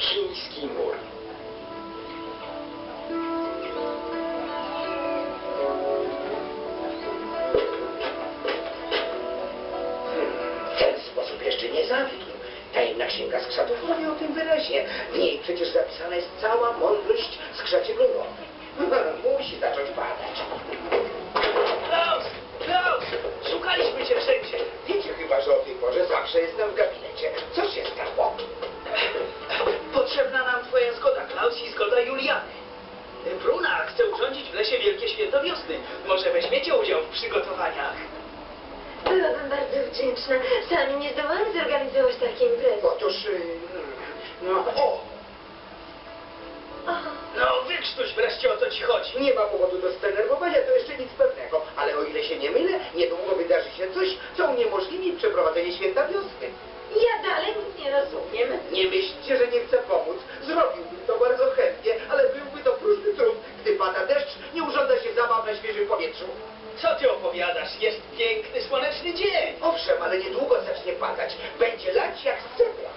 chiński mur. Bardzo wdzięczna. Sami nie zdołamy zorganizować takiej imprezy. Otóż... y, No, o! No, wykrztuś wreszcie o co ci chodzi. Nie ma powodu do zdenerwowania, to jeszcze nic pewnego. Ale o ile się nie mylę, niedługo wydarzy się coś, co uniemożliwi przeprowadzenie święta wiosny. ja dalej nic nie rozumiem. Nie myślcie, że nie chcę pomóc. Zrobiłbym to bardzo chętnie, ale byłby to próżny trud. Gdy pada deszcz, nie urządza się zabaw na świeżym powietrzu. Co ty opowiadasz? Jest piękny, słoneczny dzień. Owszem, ale niedługo zacznie padać. Będzie lać jak z cebra.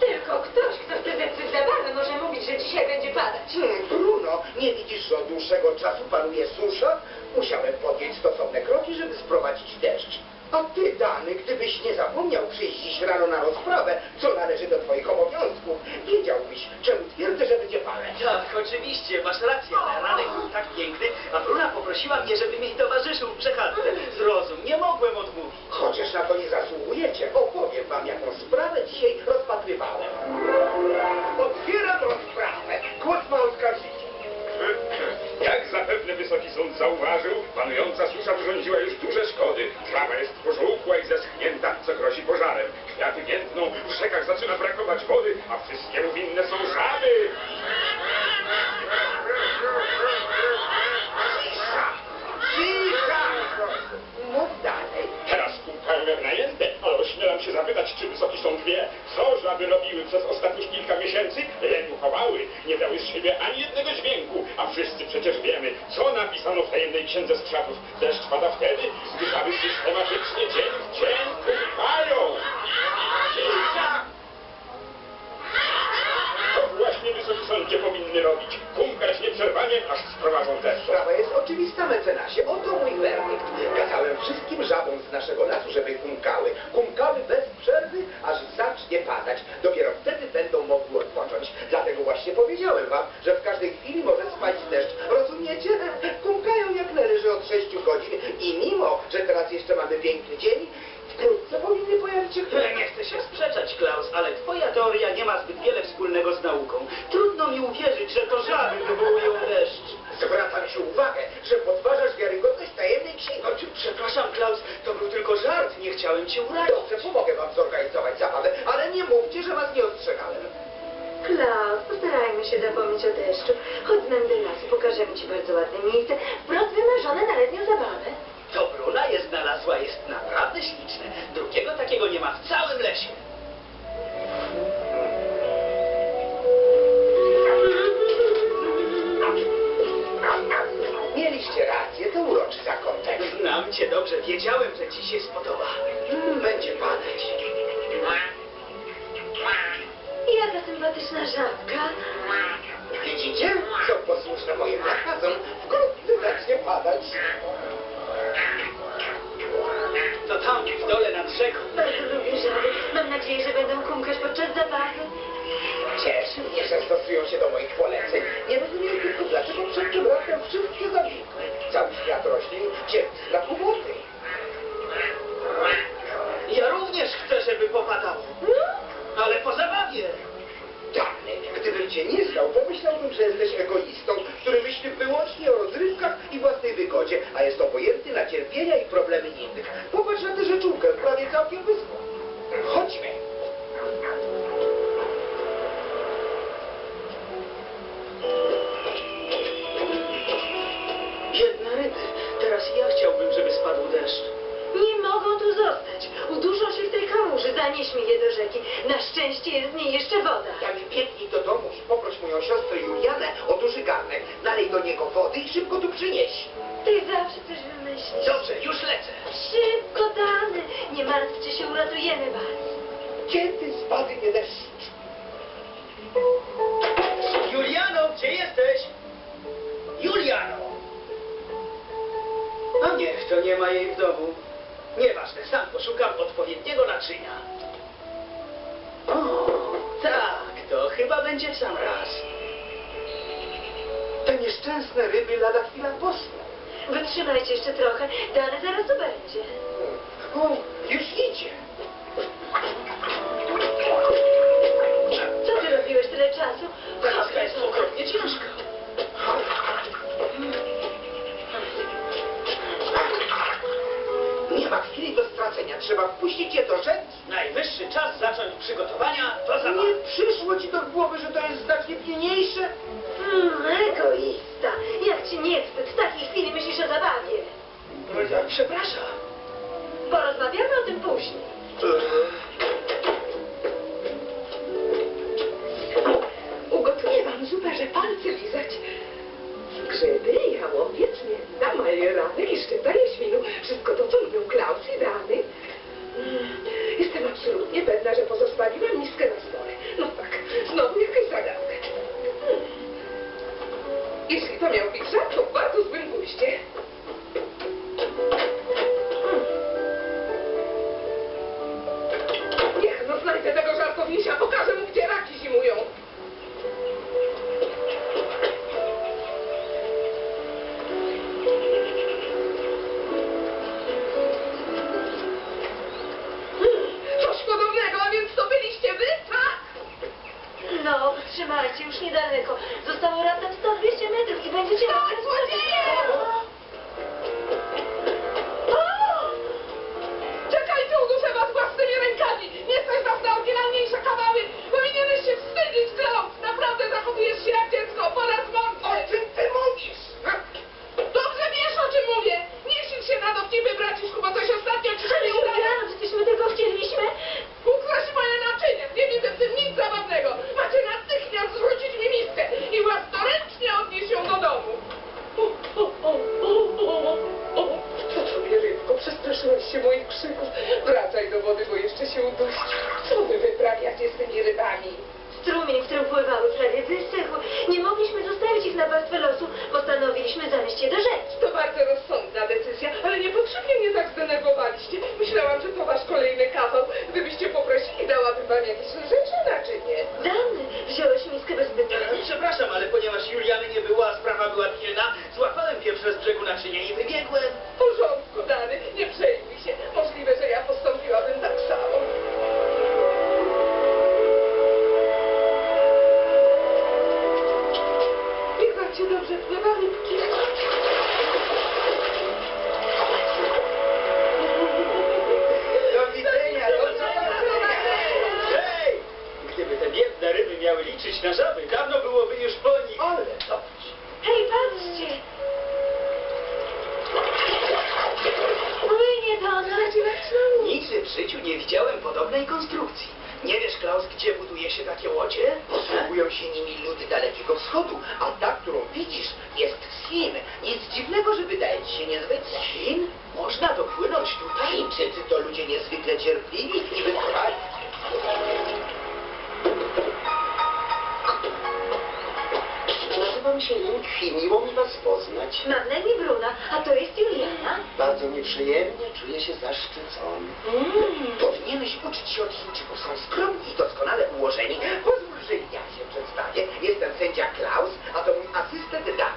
Tylko ktoś, kto zepsuć zabawę, może mówić, że dzisiaj będzie padać. Hmm, Bruno, nie widzisz, że od dłuższego czasu panuje susza? Musiałem podjąć stosowne kroki, żeby sprowadzić deszcz. A ty, Dany, gdybyś nie zapomniał przyjść dziś rano na rozprawę, co należy do twoich obowiązków, wiedziałbyś, czemu twierdzę, że będzie padać. Tak, oczywiście, masz rację, ale ranek był tak piękny, a Bruna poprosiła mnie, żebym jej towarzyszył w przechadzce. Zrozum, nie mogłem odmówić. Chociaż na to nie zasługujecie, opowiem wam, jaką sprawę dzisiaj rozpatrywałem. Otwieram rozprawę. Głos ma oskarżyciel. Jak zapewne Wysoki Sąd zauważył, panująca susza wyrządziła już duże szkody. Trawa jest pożółkła i zeschnięta, co grozi pożarem. Kwiaty więdną, w rzekach zaczyna brakować wody, a wszystkiemu winne są żaby. Cisza! Cisza! Mów dalej. Teraz pukają jak najęte, ale ośmielam się zapytać, czy Wysoki Sąd wie, co żaby robiły przez ostatnich kilka miesięcy? Nie dały z siebie ani jednego dźwięku, a wszyscy przecież wiemy, co napisano w tajemnej księdze skrzatów. Deszcz pada wtedy, gdy żaby systematycznie dzień w dzień. Cisza! To właśnie Wysoki Sądzie powinny robić. Kumkać nieprzerwanie, aż sprowadzą deszcz. Sprawa jest oczywista, mecenasie. Oto mój werdykt. Kazałem wszystkim żabom naszego lasu, żeby kumkały. Kumkały bez przerwy, aż zacznie padać. Dopiero wtedy będą mogły odpocząć. Dlatego właśnie powiedziałem wam, że w każdej chwili może spaść deszcz. Rozumiecie? Kumkają jak należy od 6 godzin i mimo, że teraz jeszcze mamy piękny dzień, wkrótce powinny pojawić się. Nie chcę się sprzeczać, Klaus, ale twoja teoria nie ma zbyt wiele wspólnego z nauką. Trudno mi uwierzyć, że to żaby wywołują deszcz. Zwracam ci uwagę, że podważasz wiarygodność tajemnej księgi. O, czy- Przepraszam, Klaus, to był tylko żart, nie chciałem cię urazić. Dobrze, pomogę wam zorganizować zabawę, ale nie mówcie, że was nie ostrzegałem. Klaus, postarajmy się zapomnieć o deszczu. Chodź z nami do lasu, pokażemy ci bardzo ładne miejsce. Wprost wymarzone na letnią zabawę. To Bruna je znalazła, jest naprawdę śliczne. Drugiego takiego nie ma w całym lesie. Znam cię dobrze, wiedziałem, że ci się spodoba. Będzie padać. Jaka sympatyczna żabka. Widzicie, są posłuszne moim nakazom. Wkrótce zacznie padać. To tam, w dole nad rzeką. Bardzo lubię żaby. Mam nadzieję, że będą kumkać podczas zabawy. Stosują się do moich poleceń. Nie rozumiem tylko, dlaczego przed tym rokiem wszystkie zanikły. Cały świat roślin cierpi braku wody. Ja również chcę, żeby popadało. Ale po zabawie. Dany, gdybym cię nie znał, pomyślałbym, że jesteś egoistą, który myśli wyłącznie o rozrywkach i własnej wygodzie, a jest obojętny na cierpienia i problemy innych. Popatrz na tę rzeczówkę, prawie całkiem wyschła. Chodźmy. Deszcz. Nie mogą tu zostać. Uduszą się w tej kałuży. Zanieśmy je do rzeki. Na szczęście jest w niej jeszcze woda. Jak biegnij do domu i poproś moją siostrę Julianę o duży garnek. Nalej do niego wody i szybko tu przynieś. Ty zawsze coś wymyślisz. Dobrze, już lecę. Szybko, Dany. Nie martwcie się, uratujemy was. Kiedy spadnie deszcz? gdzie jesteś? Juliano! A niech to nie ma jej w domu. Nieważne, sam poszukam odpowiedniego naczynia. O, tak, to chyba będzie w sam raz. Te nieszczęsne ryby lada chwila posną. Wytrzymajcie jeszcze trochę, Dany zaraz tu będzie. O, już idzie. Co ty robiłeś tyle czasu? Praska jest okropnie ciężka. Ma chwili do stracenia. Trzeba wpuścić je do rzeki. Najwyższy czas zacząć przygotowania do zabawy. Nie przyszło ci do głowy, że to jest znacznie pilniejsze? Hmm, egoista. Jak ci nie wstyd? W takiej chwili myślisz o zabawie. Przepraszam. Porozmawiamy o tym później. Ugotuję wam zupę, że palce lizać. Grzyby, jałowiec, mięta, majeranek i już niedaleko. Zostało raptem 100-200 metrów i będziecie... To się moich krzyków. Wracaj do wody, bo jeszcze się udusisz. Co wy wyprawiacie z tymi rybami? Strumień, w którym pływały, prawie wysechł. Nie mogliśmy zostawić ich na pastwę losu. Postanowiliśmy zanieść je do rzeki. To bardzo rozsądna decyzja, ale niepotrzebnie mnie tak zdenerwowaliście. Myślałam, że to wasz kolejny kawał. Gdybyście poprosili, dałabym wam jakieś lżejsze naczynie. Dany, wziąłeś miskę bez pytania. Przepraszam, ale ponieważ Juliany nie było, a sprawa była pilna, złapałem pierwsze z brzegu naczynie i wybiegłem. Niech wam się dobrze pływa, rybki. Niezwykle cierpliwi i wytrwali. Nazywam się Link Chi, miło mi was poznać. Mam na imię Bruna, a to jest Juliana. Bardzo mi przyjemnie, czuję się zaszczycony. Mm. Powinieneś uczyć się od Chińczyków. Są skromni i doskonale ułożeni. Pozwól, że ja się przedstawię. Jestem sędzia Klaus, a to mój asystent Dany.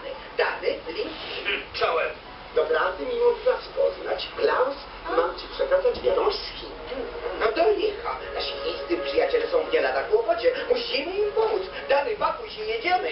Jedziemy.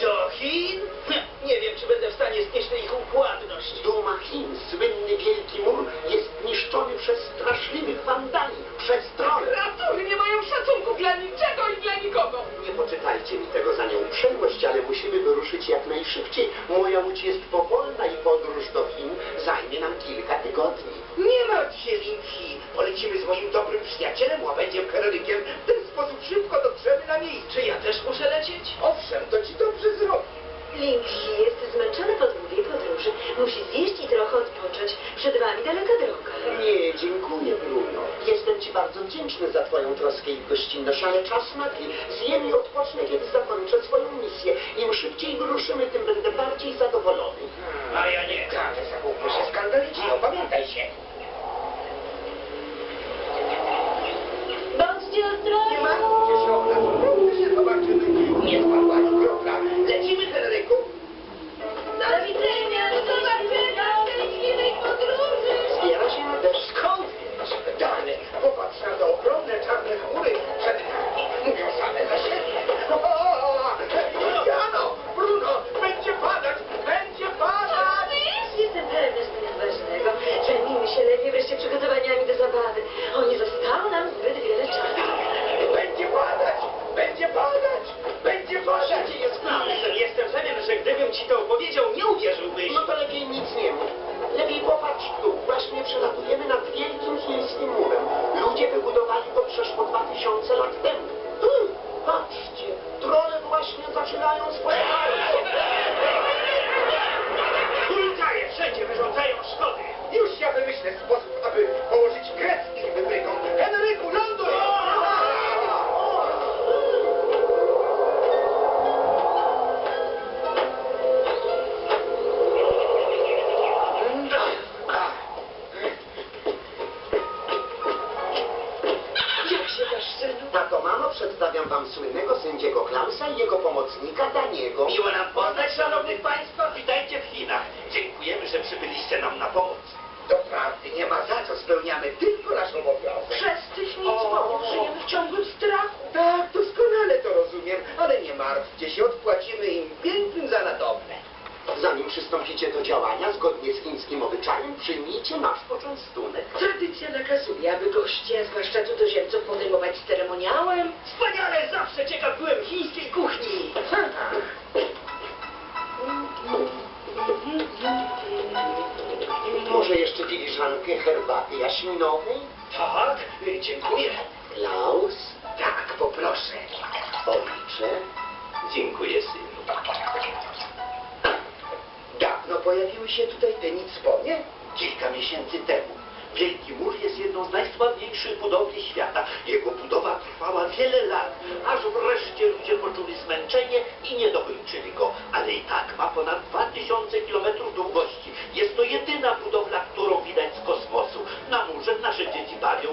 Do Chin? Hm, Nie wiem, czy będę w stanie znieść tę ich układność. Duma Chin, słynny Wielki Mur, jest niszczony przez straszliwych wandali, przez trolle. Kreatury nie mają szacunku dla niczego i dla nikogo. Nie poczytajcie mi tego za nieuprzejmość, ale musimy wyruszyć jak najszybciej. Moja łódź jest powolna i podróż do Chin zajmie nam kilka tygodni. Nie martw się, Linki. Polecimy z moim dobrym przyjacielem, łabędziem Herodykiem. W ten sposób szybko dotrzemy na miejsce. Czy ja też muszę lecieć? Owszem, to ci dobrze zrobi. Linki jest zmęczony po długiej podróży. Musi zjeść i trochę odpocząć. Przed wami daleka droga. Nie, dziękuję, Bruno. Jestem Ci bardzo wdzięczny za Twoją troskę i gościnność, ale czas nagli. Zjem i odpocznę, kiedy zakończę swoją misję. Im szybciej wyruszymy, tym będę bardziej zadowolony. A ja nie. Krawę zachowuje się skandalicznie, opamiętaj się. Bądźcie Nie ostrożni! martwcie się o nas, wkrótce się zobaczymy. Nie spadła ani kropla. Lecimy, Henryku. Miło nam poznać, szanownych państwa. Witajcie w Chinach. Dziękujemy, że przybyliście nam na pomoc. Doprawdy nie ma za co, spełniamy tylko nasz obowiązek. Przez tych nic powiem, żyjemy w ciągłym strachu. Tak, doskonale to rozumiem, ale nie martwcie się, odpłacimy im pięknym za nadobne. Zanim przystąpicie do działania, zgodnie z chińskim obyczajem, przyjmijcie nasz poczęstunek. Tradycja nakazuje, aby goście, a zwłaszcza cudzoziemców, filiżankę herbaty jaśminowej? Tak, dziękuję. Klaus, Tak, poproszę. ojcze, Dziękuję, synu. Dawno pojawiły się tutaj te nicponie? Kilka miesięcy temu. Wielki Mur jest jedną z najsławniejszych budowli świata. Jego budowa trwała wiele lat, aż wreszcie ludzie poczuli zmęczenie i nie dokończyli go. Ale i tak ma ponad 2000 km długości. Jest to jedyna budowla, którą widać z kosmosu. Na murze nasze dzieci bawią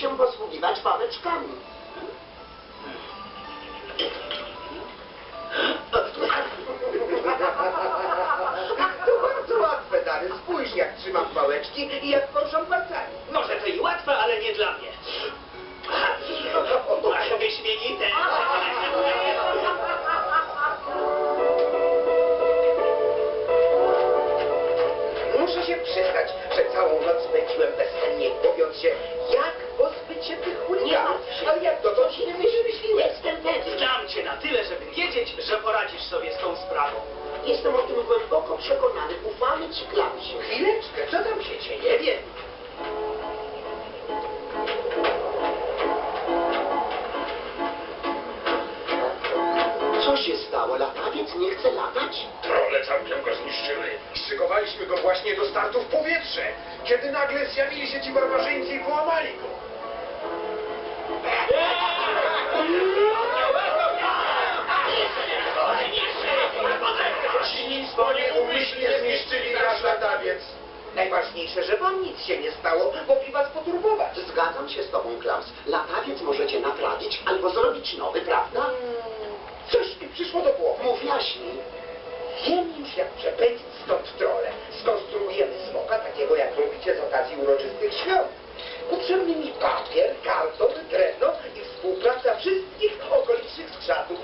чем вас na tyle, żeby wiedzieć, że poradzisz sobie z tą sprawą. Jestem o tym głęboko przekonany. Ufamy ci, Klausie. Chwileczkę, co tam się dzieje? Nie wiem. Co się stało? Latawiec nie chce latać? Trole całkiem go zniszczyły. Szykowaliśmy go właśnie do startu w powietrze, kiedy nagle zjawili się ci barbarzyńcy i połamali go. Nic nieumyślnie zniszczyli nasz latawiec. Najważniejsze, że wam nic się nie stało, mogli was poturbować. Zgadzam się z tobą, Klaus. Latawiec możecie naprawić albo zrobić nowy, prawda? Coś mi przyszło do głowy. Mów jaśniej. Wiem już, jak przepędzić stąd trole. Skonstruujemy smoka, takiego jak robicie z okazji uroczystych świąt. Potrzebny mi papier, karton, drewno i współpraca wszystkich okolicznych skrzatów.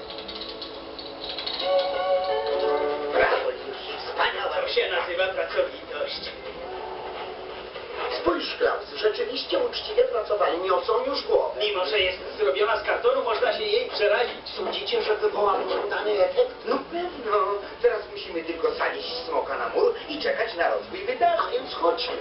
To się nazywa pracowitość. Spójrz, Klaus, rzeczywiście uczciwie pracowali, niosą już głowę. Mimo, że jest zrobiona z kartonu, można się jej przerazić. Sądzicie, że wywołał żądany efekt? No pewno. Teraz musimy tylko zanieść smoka na mur i czekać na rozwój wydarzeń. A więc chodźmy.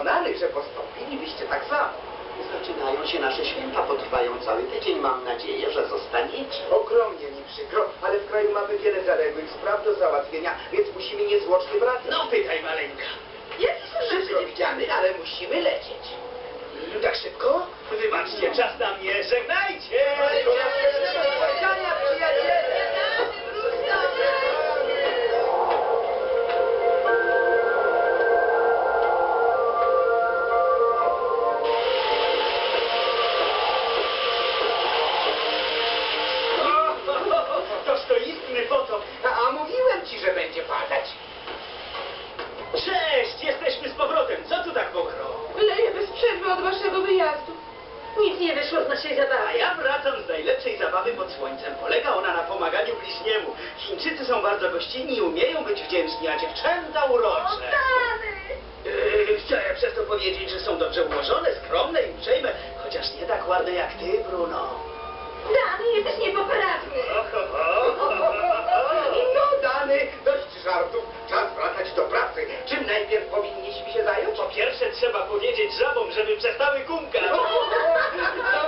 Przekonany, że postąpilibyście tak samo. Zaczynają się nasze święta, potrwają cały tydzień. Mam nadzieję, że zostaniecie. Ogromnie mi przykro, ale w kraju mamy wiele zaległych spraw do załatwienia, więc musimy niezwłocznie wracać. No pytaj, maleńka. Jakie są Przykro mi, Dziany, ale musimy lecieć. Mm, Tak szybko? Wybaczcie, czas na mnie. Żegnajcie! Do następnego spotkania, przyjaciele! Wyjazdu. Nic nie wyszło z naszej A zabawy. ja wracam z najlepszej zabawy pod słońcem. Polega ona na pomaganiu bliźniemu. Chińczycy są bardzo gościnni i umieją być wdzięczni, a dziewczęta urocze. Yy, Chcę przez to powiedzieć, że są dobrze ułożone, skromne i uprzejme, chociaż nie tak ładne jak ty, Bruno. Dany, jesteś niepoprawny. No, Dany, dość żartów. Czas wracać do pracy. Czym najpierw trzeba powiedzieć żabom, żeby przestały kumkać.